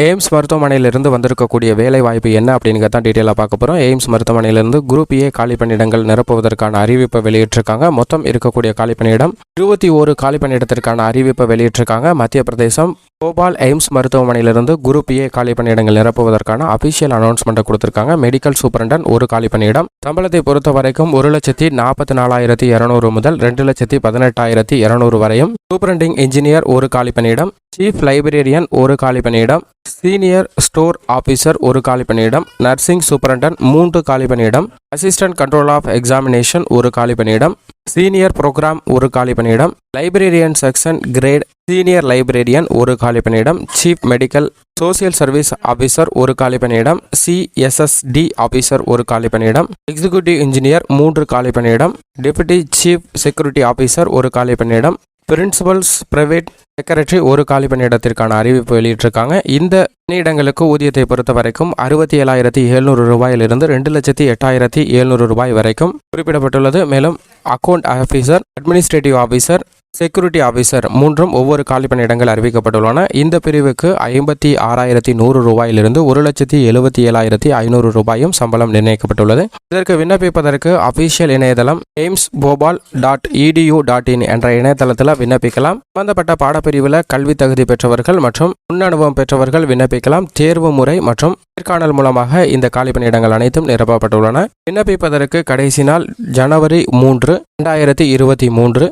AIIMS மருத்துவமனையிலிருந்து வந்திருக்கக்கூடிய வேலை வாய்ப்பு என்ன அப்படிங்கிறத தான் டீட்டெயிலாக பார்க்க போகிறோம் எய்ம்ஸ் மருத்துவமனையிலிருந்து குரூப் ஏ காலி பணியிடங்கள் நிரப்புவதற்கான அறிவிப்பை வெளியிட்டிருக்காங்க. மொத்தம் இருக்கக்கூடிய காலி பணியிடம் இருபத்தி ஒரு காலி பணியிடத்திற்கான அறிவிப்பை வெளியிட்டிருக்காங்க. மத்திய பிரதேசம் கோபால் எய்ம்ஸ் மருத்துவமனையிலிருந்து குரூப் ஏ காலி பணியிடங்கள் நிரப்புவதற்கான அபிஷியல் அனௌன்ஸ்மெண்ட்டை கொடுத்திருக்காங்க. மெடிக்கல் சூப்பரண்டன் ஒரு காலி பணியிடம். சம்பளத்தை பொறுத்த வரைக்கும் ஒரு லட்சத்தி நாற்பத்தி நாலாயிரத்தி இரநூறு முதல் ரெண்டு லட்சத்தி பதினெட்டாயிரத்தி இரநூறு வரையும் சூப்பரண்டிங் இன்ஜினியர் ஒரு காலி பணியிடம். சீஃப் லைப்ரேரியன் ஒரு காலி பணியிடம். சீனியர் ஸ்டோர் ஆஃபீஸர் ஒரு காலி பணியிடம். நர்சிங் சூப்பரண்டன் மூன்று காலி பணியிடம். அசிஸ்டன்ட் கண்ட்ரோல் ஆஃப் எக்ஸாமினேஷன் ஒரு காலி பணியிடம். சீனியர் ப்ரோக்ராம் ஒரு காலி பணியிடம். Librarian section grade senior librarian ஒரு காலி பணியிடம். Chief medical social service officer ஒரு காலி பணியிடம். சிஎஸ்எஸ்டி ஆஃபீஸர் ஒரு காலி பணியிடம். எக்ஸிக்யூட்டிவ் இன்ஜினியர் மூன்று காலி பணியிடம். டெபுட்டி சீஃப் செக்யூரிட்டி ஆஃபீஸர் ஒரு காலி பணியிடம். பிரின்சிபல்ஸ் பிரைவேட் செக்ரட்டரி ஒரு காலி பணியிடத்திற்கான அறிவிப்பு வெளியிட்டிருக்காங்க. இந்த பணியிடங்களுக்கு ஊதியத்தை பொறுத்த வரைக்கும் அறுபத்தி ஏழாயிரத்தி எழுநூறு ரூபாயிலிருந்து ரெண்டு லட்சத்தி எட்டாயிரத்தி எழுநூறு ரூபாய் வரைக்கும் குறிப்பிடப்பட்டுள்ளது. மேலும் account officer administrative officer security officer மூன்றும் ஒவ்வொரு காலி பணியிடங்கள் அறிவிக்கப்பட்டுள்ளன. இந்த பிரிவுக்கு ஐம்பத்தி ஆறாயிரத்தி நூறு ரூபாயிலிருந்து ஒரு லட்சத்தி எழுபத்தி ஏழாயிரத்தி ஐநூறு ரூபாயும் சம்பளம் நிர்ணயிக்கப்பட்டுள்ளது. இதற்கு விண்ணப்பிப்பதற்கு அபிஷியல் இணையதளம் AIIMS Bhopal dot edu dot in என்ற இணையதளத்தில் விண்ணப்பிக்கலாம். சம்பந்தப்பட்ட பாடப்பிரிவில் கல்வி தகுதி பெற்றவர்கள் மற்றும் முன் அனுபவம் பெற்றவர்கள் விண்ணப்பிக்கலாம். தேர்வு முறை மற்றும் நேர்காணல் மூலமாக இந்த காலி பணியிடங்கள் அனைத்தும் நிரப்பப்பட்டுள்ளன. விண்ணப்பிப்பதற்கு கடைசி நாள் ஜனவரி மூன்று இரண்டாயிரத்தி இருபத்தி மூன்று.